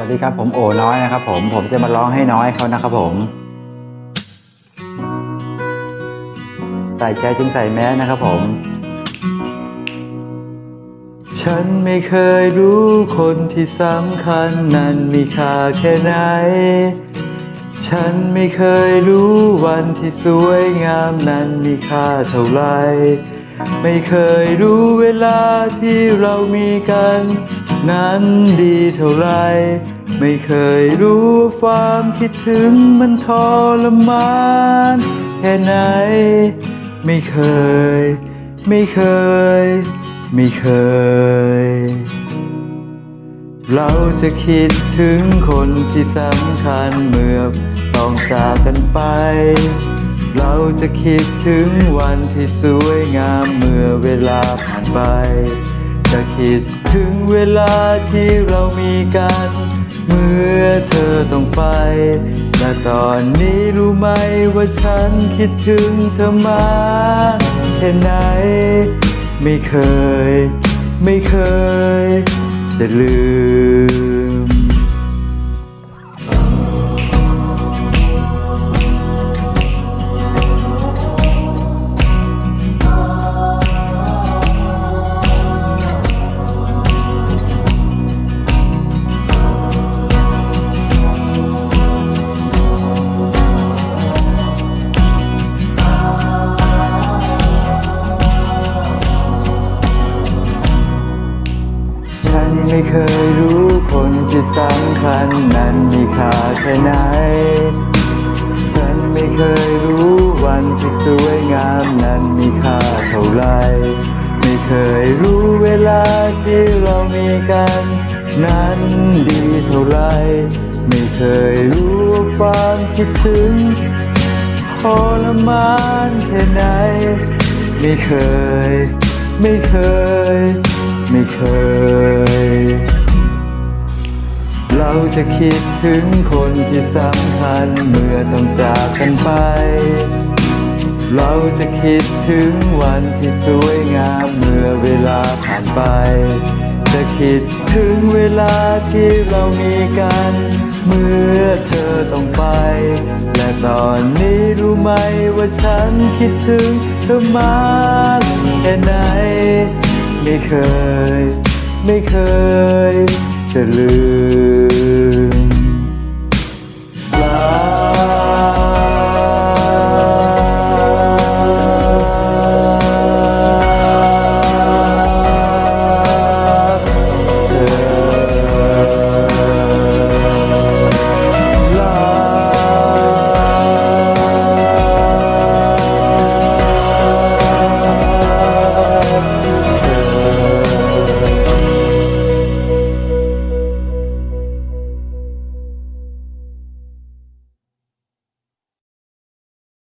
วัสดีครับผมโอน้อยนะครับผมผมจะมาร้องให้น้อยเขานะครับผม ใส่ใจจึงใส่แมสนะครับผม ฉันไม่เคยรู้คนที่สำคัญนั้นมีค่าแค่ไหน ฉันไม่เคยรู้วันที่สวยงามนั้นมีค่าเท่าไหรไม่เคยรู้เวลาที่เรามีกัน นั้นดีเท่าไร ไม่เคยรู้ความคิดถึงมันทรมานแค่ไหน ไม่เคย ไม่เคย ไม่เคย เราจะคิดถึงคนที่สำคัญเมื่อต้องจากกันไป เราจะคิดถึงวันที่สวยงามเมื่อเวลาผ่านไป จะคิดถึงเวลาที่เรามีกัน เมื่อเธอต้องไป และตอนนี้รู้ไหมว่าฉันคิดถึงเธอมากแค่ไหน ไม่เคย ไม่เคย จะลืม ไม่เคยรู้คนที่สำคัญนั้นมีค่าแค่ไหน ฉันไม่เคยรู้วันที่สวยงามนั้นมีค่าเท่าไร ไม่เคยรู้เวลาที่เรามีกัน นั้นดีเท่าไร ไม่เคยรู้ความคิดถึงทรมานแค่ไหน ไม่เคย ไม่เคย ไม่เคย เราจะคิดถึงคนที่สำคัญเมื่อต้องจากกันไป เราจะคิดถึงวันที่สวยงามเมื่อเวลาผ่านไป จะคิดถึงเวลาที่เรามีกัน เมื่อเธอต้องไป และตอนนี้รู้ไหมว่าฉันคิดถึงเธอมากแค่ไหน ไม่เคย ไม่เคย จะลืม